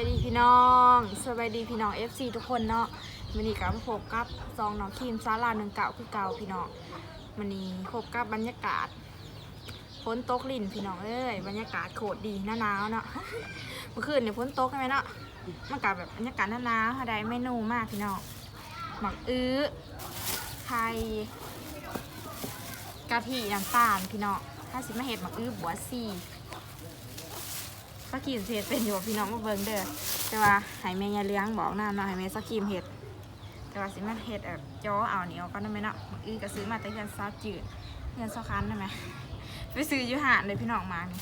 ายดีพี่น้องสบายดีพี่น้อง FC ทุกคนเนาะมันนี้กับพบกับซองน้องครีมซาลาหนึ่งเก่าคือเก่าพี่น้องมันนี้พบกับบรรยากาศฝนตกลิ่นพี่น้องเอ้ยบรรยากาศโคตรดีหน้าหนาวเนาะเมื่อคืนเนี่ยฝนตกใช่ไหมเนาะมันกับแบบบรรยากาศหน้าหนาวหาได้เมนูมากพี่น้องหมักอื้อไข่กะทิน้ำตาลพี่น้องถ้าสิมาเห็ดหมักอื้อบัวซี่ สกีมเห็ดเป็นอยู่บ่พี่น้องมาเบิ่งเด้อแต่ว่าให้แม่ยายเลี้ยงบอกน้ำเนาะให้แม่สกีมเห็ดแต่ว่าสิมาเห็ดแบบจ้อเอาเหนียวก็ได้ไหมเนาะมื้ออื้อก็ซื้อมาแต่เงินซาจืดเงินซอคันได้ไหมไปซื้ออยู่หาดเลยพี่น้องมานี่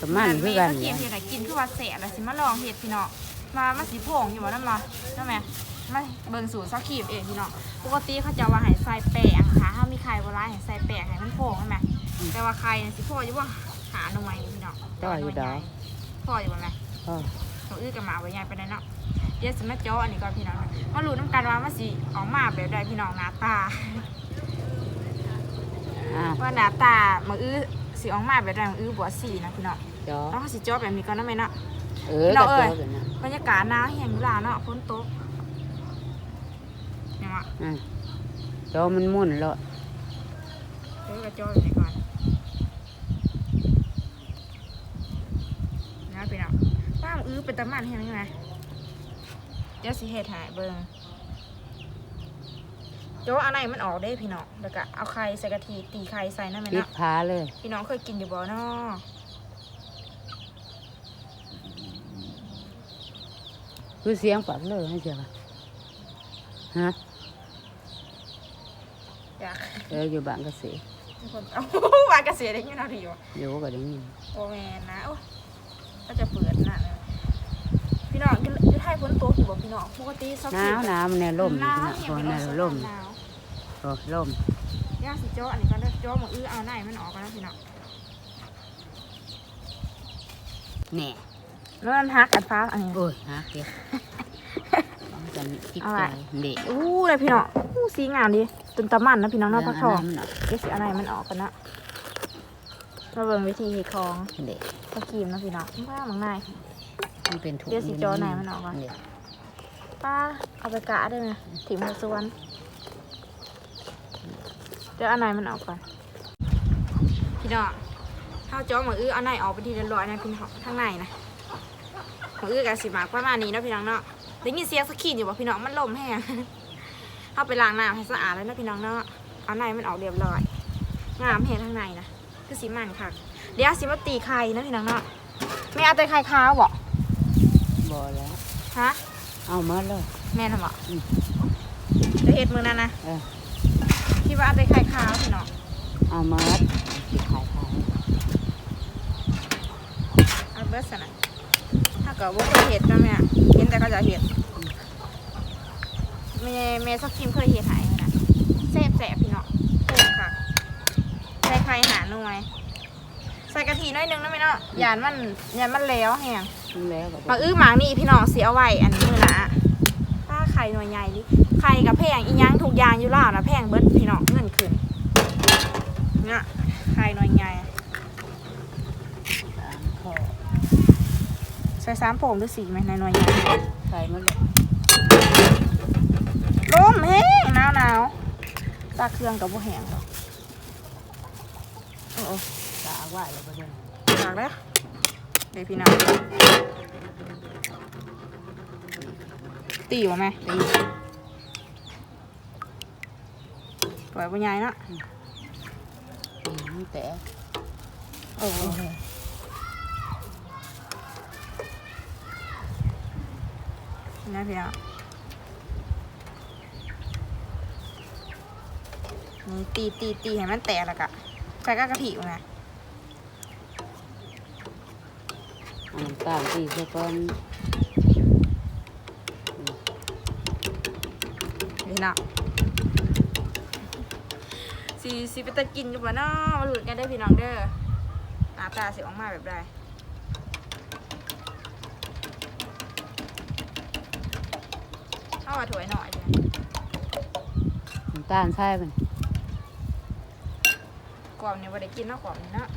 สมันคือกันแม่สกีเนี่ยมเห็ดให้กินคือว่าแสบแล้วสิมาลองเห็ดพี่น้องมามาสีผงอยู่บ่นั่นมาได้ไหมมาเบิ่งสูตรสกีมเองพี่น้องปกติเขาจะว่าให้ใส่แป้งค่ะถ้ามีไข่โบราณให้ใส่แป้งให้มันโผงใช่ไหมแต่ว่าไข่เนี่ยสิโผงอยู่ว่า หาหน่อไม้นี่พี่น้องต่ออยู่ดอกพ่ออยู่บ่แม่พ่อเขาอื้อกับหมาไว้ใหญ่ไปได้เนาะเดี๋ยวสิมาจ้ออันนี้ก่อนพี่น้องมารู้น้ำกันว่ามันสิออกมาแบบใดพี่น้องหน้าตาอ้าวว่าหน้าตามืออื้อสิออกมาแบบใดมืออื้อบัวสีนะพี่น้องจอแล้วเขาสิจ้อแบบนี้ก่อนนะแม่เนาะเออเราก็เอ้จยอกันนะบรรยากาศหนาวแห้งอยู่ล่ะเนาะฝนตกเนี่ยมาอะจอมันมุ่นแล้วเดี๋ยวก็จ้ออยู่นี่ก่อนนะพี่น้อง ป้ามืออื้อเป็นตะมันเห็นไหมเดี๋ยวสิเฮ็ดใหายเบิ่งโจ้เอาไหนมันออกได้พี่น้องแล้วก็เอาไข่ใส่กะทิตีไข่ใส่นั่นไหมปิดเนาะพาเลย พี่น้องเคยกินอยู่บ่เนาะคือเสียงปักเลยไม่ใช่ปะฮะอยากเอออยู่บ้านเกษตรมีคนเอา วานเกษตรได้ยินเอาดีวะอยู่ก็ได้ยินโอแมนนะโอ้ก็จะเปิดหน้าเลยพี่น้องจะจะให้ฝ นตกอยู่บ่พี่น้องปกติสักหนาวหนาวมันแน่ล่มหนาวนะเนี่ยพอพี่น้แน่องล่มหนาวโอ้ล่มย่าสิโจ้อันนี้ก็ได้โจ้หมออื้อเอาไหนมันออกกันนะพี่น้องแน่แล้วมันฮักกันฟ้าอันนี้โอ้ยฮะเก็บกันจิตเอาใจไว้เด็กอู้เลยพี่น้องอู้สีงามดีตุนตะมันนะพี่น้องเนอกพักทองเนาะเดี๋ยวสิเอะไรมันออกกันนะมาเบิ่งวิธีเฮ็ดของเด็กตะกีมนะพี่น้องป้ามังนาย มันเป็นถุงเดี๋ยวสิจอไหนมันออกวะเด็กป้าเอาไปกะได้ไหมถิ่มหัวสวนเดี๋ยวอันไหนมันออกก่อนพี่น้องข้าวจ้อหมืออื้อเอาไหนออกไปทีละร้อยนะพี่น้องข้างในนะหมืออื้อกับสิมากประมาณนี้เนาะพี่น้องเนาะได้ยินเสียงสกขีนอยู่บ่พี่น้องมันลมแห้งเข้าไปล้างน้ำให้สะอาดแล้วเนาะพี่น้องเนาะเอาไหนมันออกเรียบร้อยงามแห้งข้างในนะคือสีมันค่ะ เดี๋ยวสิมาตีไข่นะพี่น้องเนาะไม่เอาแต่ไข่ขาวบ่ บ่แล้วฮะ เอามาเลยแม่ทำบ่อืมจะเห็ดมือนั้นนะเออคิดว่าเอาแต่ไข่ขาวพี่น้องเอามาสิขายขายเอาเบิร์สนะถ้าเกิดว่าเคยเห็ดนะแม่เห็นแต่เขาจะเห็ดแม่แม่สักคิมเคยเห็ดหายไหมนะแซ่บแซ่บพี่น้องโอ้ค่ะใส่ไข่หาหน่วยใส่กะทิน้อยนึงนะแม่เนาะยานมันยานมันแล้วแห้ง นี่แล้วก็มาอื้อหมางนี่พี่น้องเสียเอาไว้อันนี้มือละป้าไข่หน่วยใหญ่ดิไข่กับแพงอีหยังถูกอยางอยู่ล่าวนะแพงเบิดพี่น้องเงินขึ้นเนี่ยไข่หน่วยใหญ่ข้อใส่สามโป่งหรือสี่ไหมในหน่วยใหญ่ใส่มาเลยลมแห้งหนาวหนาวตาเครื่องกับบ่แห้งหรอกโอ้โหตาไหวแล้วก็เดินอยากเลย เดี๋ยวพี่น้องตีวะแม่ตีปล่อยบ่ใหญ่เนาะตีมันแตะโอ้โหนี่นะพี่น้องนี่ตีตีตีให้มันแตกแล้วก็ใส่กากะทิมาเอาน้ำตาลตีซะก่อนพี่น้องสีสีไปตะกินอยู่บ่เนาะมาหลุดกันได้อพี่น้องเด้อหน้าตาสิออกมาแบบใดเข้ามาถวยหน่อยเดียวน้ำตาลใช่มันกรอบนี่บ่ได้กินเนาะกรอบนี่เนาะ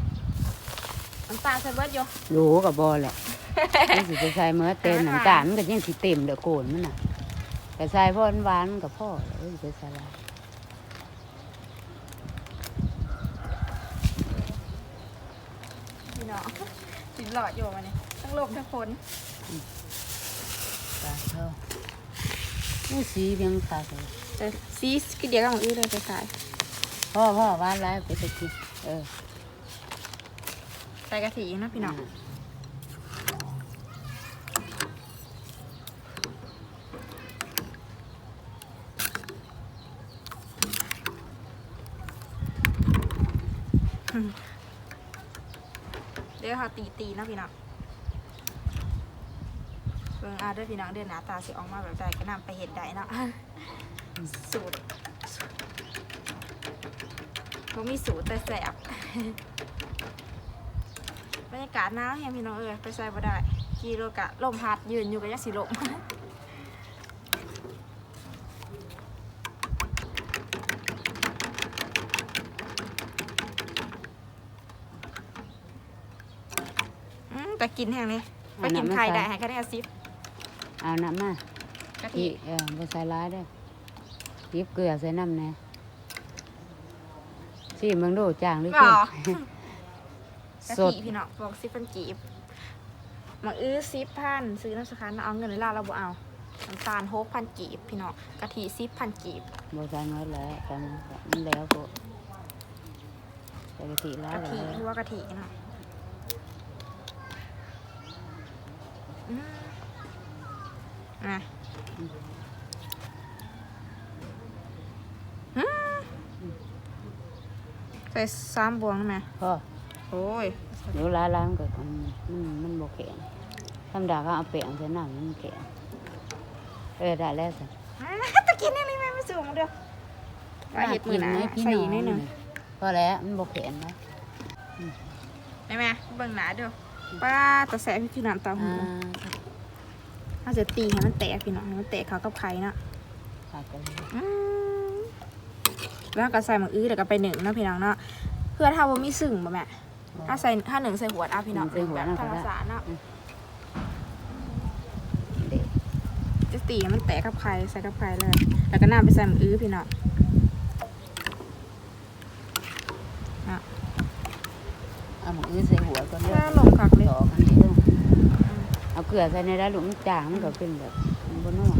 น้ำตาลใส่เบิดอยู่รู้กับบอแหละ อนี่สิไปใส่เมื่อเต็มน้ำตาลมันก็ยังสิเต็มเด้อโกนมันน่ะก็ใส่พ่อหวานๆกับพ่อเอ้ยไปใส่หลายพี่น้องสิหลอดอยู่มาเนี่ยทั้งลมทั้งฝนตาเท่านี่สีเพียงขาดเลยแต่ซีสก็เดียวกับของอื้อเลยไปขายพ่อพ่อหวานหลายไปตะกินเออใส่กะทินะพี่น้อง เดี๋ยวค่ะตีตีนะพี่น้องเบิ่งอาเด้วยพี่น้องเดือนหน้าตาสิออกมาแบบใดก็นำไปเห็ดได้เนาะสูตรก็มีสูตรแต่แสบบรรยากาศหนาวแฮงพี่น้องเอ้ยไปใส่บ่ได้ขี่รถกะลมพัดยืนอยู่ก็ยังสิลม อืมแต่กินแห้งเลยไปกินไข่ได้ให้คะแนนซิปเอาน้ำมากะอีทิเออไปใส่ร้ายเด้อหยิบเกลือใส่น้ำแหน่สิมึงดูจางหรือบ่เค็มกะสดทิพี่น้องบอกซิปเป็นกีบมาอื้อซิปพันซื้อน้ำสคันเอาเงินในร้านเราบ่เอาน้ำตาลโฮกพันกีบพี่น้องกะทิซิปพันกีบบ่ใส่หมดแล้วกันมันแล้วก็ใส่กะทิแล้วกะเลทิยหรือว่ากะทิเนาะ อืมอะอืมใส่สามบวงได้ไหมพ่อโอ้ยเดี๋ยวล้าล้างก็มันมันมันบ่แข็งธรรมดาก็เอาเปลี่ยนใส่น้ำมันแข็งเออได้แล้วสิอ่าตะกินนี่เลยแม่ไม่สูงมาเด้อว่าเห็ดมือหนะให้พี่ใส่น้ออีงกนิดหนึ่งพอแล้วมันบ่แข็งนะได้ไหมเบิ่งหนาเด้อ ป้าตะแสะพี่พี่น้ำเตาหูอ่าถ้าจะตีให้มันแตกพี่น้องให้มันแตกเขากับไข่เนาะขาดไปเลยอืมแล้วก็ใส่หมักอื้อแล้วก็ไปหนึ่งเนาะพี่น้องเนาะเพื่อถ้าว่ามีสึ่งบ่แม่ถ้าใส่ถ้าหนึ่งใส่หัวดเอาพี่น้องแบบธรรมศาสตร์เนาะเด็กจะตีให้มันแตกกับไข่ใส่กับไข่เลย แล้วก็น้ำไปใส่หมักอื้อพี่น้อง เอาหมูอื้อใส่หัวก่อนเด้อ ถ้าลงคักเลย ต่อกันนี่เด้อเอาเกลือใส่ในได้หลุมนจางมันก็เป็นแบบมันบ่นัว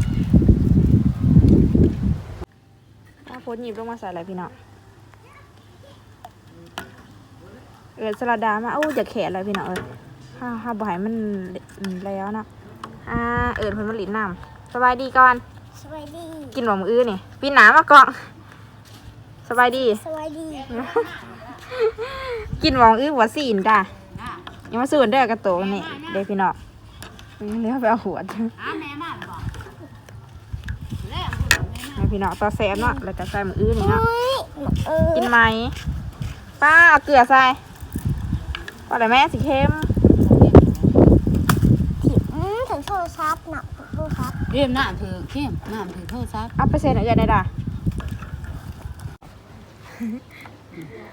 ถ้าโพดหยิบลงมาใส่อะไรพี่น้องเออสลัดดามาโอ้อย่าแขะเลยพี่น้องเออห้าห้าบ่ให้มันอืมแล้วนะอ่าเอิญเพิ่นมาหลินน้ำสบายดีก่อนสวัสดี กินหมมืออื้อนี่ปีนหนามาก่อนสบายดีสวัสดี กินหมองอื้อหัวสีนจ้ะยังมาสูนเด้อกระโตกนี่เด็กพี่น้อง เดี๋ยวไปเอาหัวจ้ะให้พี่น้องต่อแซมเนาะแล้วก็ใส่หมืออื้อนี่เนาะเออกินไหมป้าเอาเกลือใส่ป้าอะไรแม่สีเข้มถิอืมถึงโทรศัพท์นะโทรศัพท์เรียมน้ำถือเข้มน้ำถือโทษซับเอาไปเซ็นหน่อยอย่าได้ด่า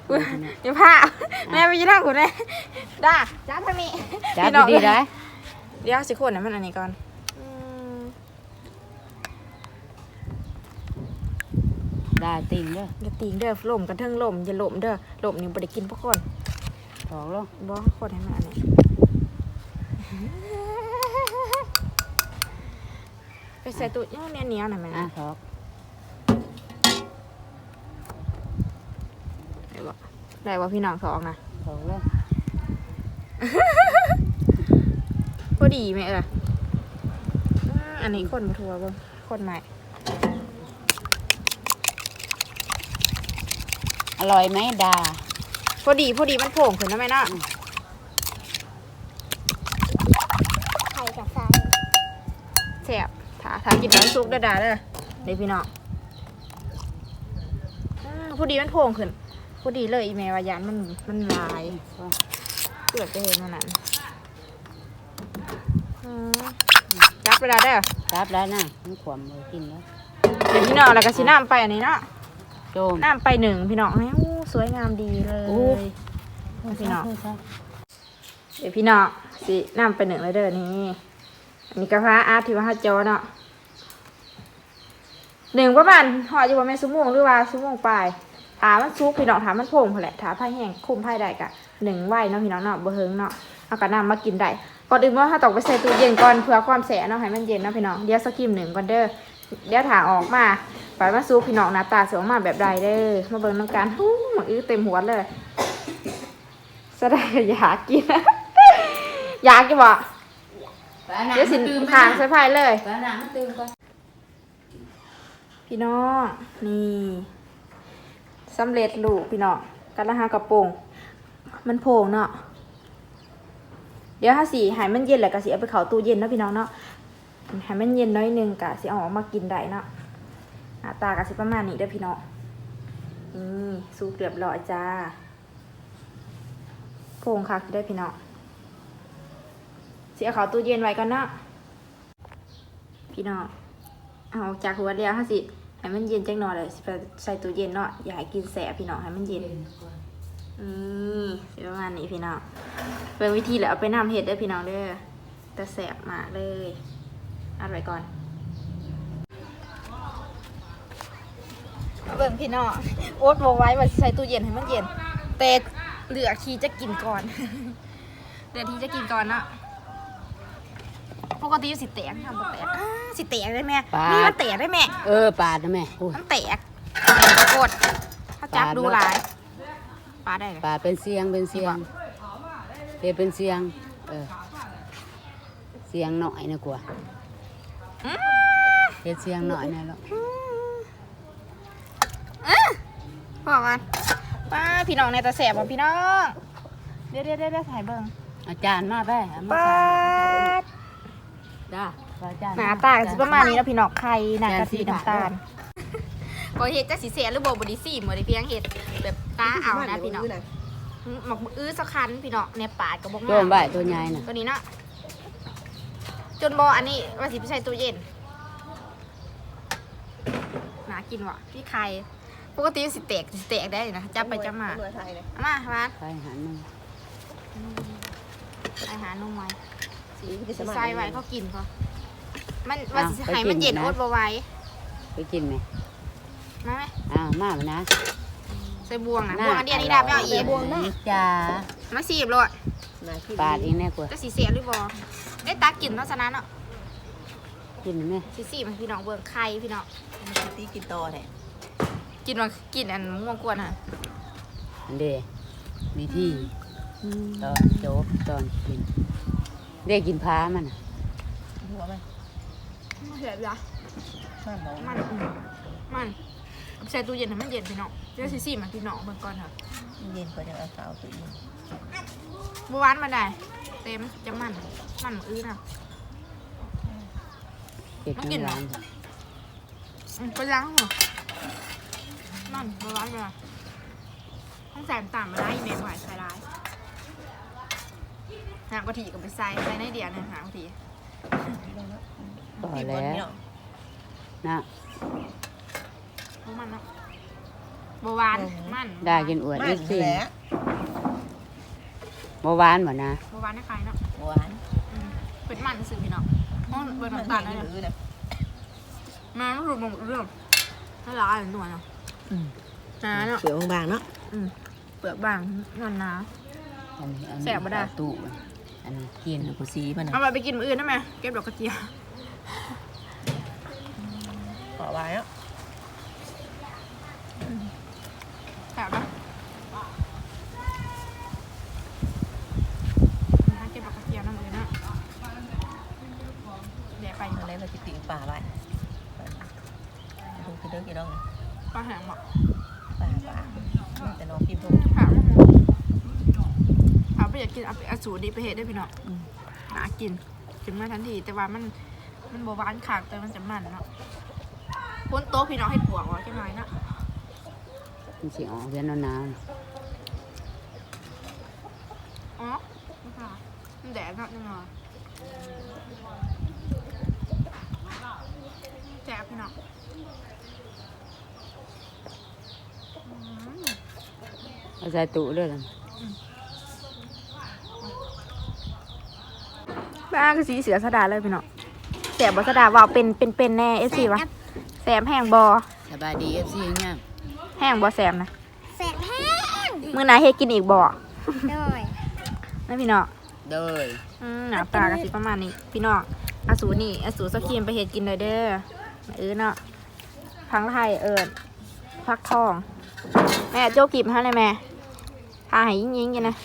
อุ๊ยเดี๋ยวผ้าแม่ไปยืนหน้าคุณแม่ด่าจ้าทางนี้จับพี่น้องดีๆได้เดี๋ยวสิคนนะมันอันนี้ก่อนอืมได้ติ่งเด้ออย่าตีงเด้อลมกันเทิงลมอย่าลมเด้อลมนี่บ่ได้กินพวกคนถอกลงบ่คนให้มันอันนี้ไปใส่ตู้ย่อเนี้ยเนี้ยหน่อยไหมอะถอกได้บ่ได้บ่พี่น้องสองนะถอกลง พอดีไหมเอออืมอันนี้คนมาทัวเบ่งคนใหม่ อร่อยไหมดา พอดีพอดีมันโผล่ขึ้นนะแม่เนาะไข่กับไฟแซ่บถ้าถ้ากินน้ำซุปได้ด่าเด้อเดี๋ยวพี่น้องอืมพอดีมันโผล่ขึ้นพอดีเลยอีเมลวายานมันมันลายเกือบจะเห็นมันนั้นอืม จับเวลาได้อรับแล้วนะมันขวมเลยกินแล้วเดี๋ยวพี่น้องแล้วก็สิน้ำไปอันนี้เนาะโจมน้ำไปหนึ่งพี่น้องแม่อู้สวยงามดีเลยอู้พี่น้องโทษซับเดี๋ยวพี่น้องสิสินำไปหนึ่งเลยเด้อนี่อันนี้กระเพาอาร์ตที่ว่าฮัจอเนาะหนึ่งประมาณห่ออยู่ประมาณชั่วโมงหรือว่าชั่วโมงปลายถามมันซุกพี่น้องถามมันโพงพอแหละถามไพ่แห้งคุมไพ่ได้กะหนึ่งไหวเนาะพี่น้องเนาะบ่เฮิงเนาะเอากระนำมากินได้ ก่อนอื่นว่าถ้าตอกไปใส่ตู้เย็นก่อนเพื่อความแสะเนาะให้มันเย็นเนาะพี่น้องเดี๋ยวสกิมหนึ่งก่อนเด้อเดี๋ยวถาออกมาปล่อยมาซุกพี่น้องหน้าตาเสียออกมาแบบใดเด้อมาเบิ่งน้ำกันฮู้หมออื้อเต็มหัวเลยแสดงอยากกินอยากกินบ่เดี๋ยวสินทางใส่ไพ่เลยปลาหนังมันตื่นก่อนพี่น้องนี่สำเร็จลูกพี่น้องกันละหากระโปรงมันโผงเนาะ เดี๋ยวถ้าสีหายมันเย็นแหละก็สิเอาไปเขาตู้เย็นเนาะพี่น้องเนาะหายมันเย็นน้อยหนึงกะสิเอาออกมากินได้เนาะหน้าตากะสิประมาณนี้เด้อพี่น้องนี่สูเรียบร้อยจ้าโผงค่ะได้พี่น้องสิเอาเขาตู้เย็นไว้ก่อนเนาะพี่น้องเอาจากหัวเดียวห้าสิให้มันเย็นจังหน่อยเลยใส่ตู้เย็นเนาะอย่าให้กินแสบพี่น้องให้มันเย็น นี่สิประมาณนี้พี่น้องเป็นวิธีแหละเอาไปนำเห็ดได้อพี่น้องเด้อแต่แสบมากเลยอัดไว้ก่อนเบิ่งพี่น้องโอ๊ตบอกไว้ว่าสิใส่ตู้เย็นให้มันเย็น แต่เหลือทีจะกินก่อนเหลือทีจะกินก่อนเนาะปกติสิแตกทำบ่แตกอ้าสิแตกได้แม่นี่มันแตกได้แม่เออปลานะแม่โอ้ยมันแตกกดถ้าจับดูหลาย ปลาได้เลยปลาเป็นเสียงเป็นเสียงเฮ็ดเป็นเสียง เออ เสียงหน่อยนะกว่าอื้อเฮ็ดเสียงหน่อยนะลูกอื้อพอกันป้าพี่น้องในตาแสบบ่พี่น้องเดี๋ยวเดี๋ยวเดี๋ยวเดี๋ยวถ่ายเบิ่งอาจารย์มาไปเอามาป้าใส่จ้าอาจารย์หนาตาก็สิประมาณนี้แล้วพี่น้องไข่หนากะทิน้ำตาล บ่เฮ็ดจักสิเสียหรือบ่บ่ได้ซีบ่ได้เพียงเฮ็ดแบบตาเอานะพี่น้องหมักอื้อสักคันพี่น้องในปาดก็บ่โจมงามใบตัวใหญ่น่ะตัวนี้เนาะจนบออันนี้ว่าสิไปใส่ตู้เย็นหนากินวะพี่ไข่ปกติสิแตกสิแตกได้นะจับไปจับมาเอามาร้านไปหันหนึงอาหารนุ่มไว้สิใส่ไว้เขากินเขามันว่าสิให้มันเย็นอดบ่ไหว้ไปกินไหม มาไหมอ้าวมาบ่นะใส่บวงนะบวงอันเดียวนี้ได้ไม่เอาอีกบวงนะจ้ามาสีบเลยปลาอีกแน่กว่าจะสีเสียหรือบ่ได้ตากินเนาะฉะนั้นเนาะกินไหมสีสีมันพี่น้องเบิ่งไข่พี่น้องตีกินต่อแหละกินมันกินอันม่วงกวนอะอันเดวิธีตอนโจ๊กตอนกินเรียกกินพ้ามันน่ะหัวไหมเสียบยะข้ามบอกมันอืมมัน ใส่ตู้เย็นให้มันเย็นพี่น้องเดี๋ยวสิสีมันพี่น้องเบิ่งก่อนค่ะเย็นกว่าจะเอาสาวตัวเองบหวานมาได้เต็มจะมันมันอื้อนะเก็บต้องกินน้ำเหรอร้านอืมไปล้างเหรอมันบหวานไปละต้องใส่น้ำตาลมาได้อีเมลไหวใส่ร้ายหางกะทิกับไปใส่ใส่ในเดียวนะหางกะทิต่อตีบแล้นวเนี่ยนะพวก มันเนาะบหวานมันได้กินอวดมัอีนกสิแหละบ่หวานบ่นะบหวานนะใครเนาะหวานอืมเป็นมันสื่อพี่น้องห้องเบิร์มันน้ำตาลแห้ได้งเลยหรือเนี่ยมาไม่รู้มันเรื่องถ้าร้ายหน่วยเนาะนะเนาะเขียวบางๆเนาะอืมเปลือกบางนอนนะอันนี้อันนี้แซ่บบ่ได้ตู้อันนี้กินเดี๋ยวกูซีมันเอาไปไปกินมื้ออื่นได้ไหมเก็บดอกกระเจียวขอไว้เนาะ แซ่บปะถ้าเก็บดอกกระเจียวน้ำมือนะเดี๋ยวไป อะไร เราจะติ่งป่าไว้ดูคือเด้อกี่ดองปลาแห้งหมกป่าป่าแต่น้องพิมพ์ถามเอาไปอยากกินเอาไปเอาสูตรดีไปเห็ดได้พี่น้องหากินกินมาทันที แต่ว่ามันมันบหวานขากแต่มันจะมันเนาะพ้นโต๊ะพี่น้องให้ปวกไว้จังไรเนาะมันสิออกเดี๋ยวหนาวอ๋อไม่ค่ะมันแดดเนาะจังเลย แจกพี่น้องอืมๆเอาใส่ตู้ด้วยล่ะอ่าคือสีเสือสะดาเลยพี่น้องแสบบ่สะดาว่าเป็นเป็นเป็นแน่เอฟซีวะแสบแห้งบ่สบายดี FC เนี่ยแห้งบ่แสบนะแสบแห้งมื้อหนาเฮ็ดกินอีกบ่โดยนะพี่น้องโดยอืมหน้าตาก็สิประมาณนี้ พี่น้องอาสูนี่อาสูสกครีมไปเฮ็ดกินเลยเด้อ เออเนาะพังไทยเอิญพักทอง แม่โจกิบให้เลยแม่ทาให้ยิงยิงๆกันนะ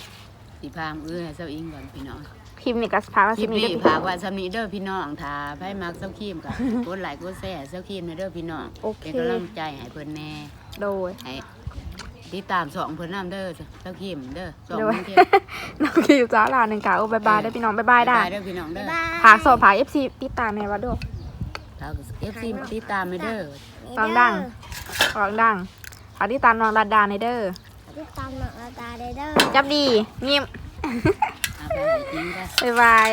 สิพามเอื้อเซาอิงก่อนพี่น้องคลิปนี่ก็พาคคลิลิปปนี้นี้เด้อฝากไว่าสำนีเด้อพี่น้องถ้าไผมักเซาครีมกับกดไลค์กดแชร์เซาครีมนะเด้อพี่น้องโอเคเป็นกำลังใจให้เพิ่นแน่โดยให้ติดตามสองเพิ่นนำเด้อเซาครีมเด้อสองโดยเพิ่นเที่ยน้องคิวจ้าลาหนึ่งกะโอ้บายบายได้อพี่น้องบายบายได้บ๊เด้อพี่น้องเด้อบ๊ายบายผากสอบผากเอฟซีติดตามแม่วัดด้วย ถ้า FC ติดตามไปเด้อตอนดังออกดังผากติดตามน้องรัดดาในเด้อติดตามหนังอาตาเด้อจับดียิ้มเอาไปให้กินกันบายบาย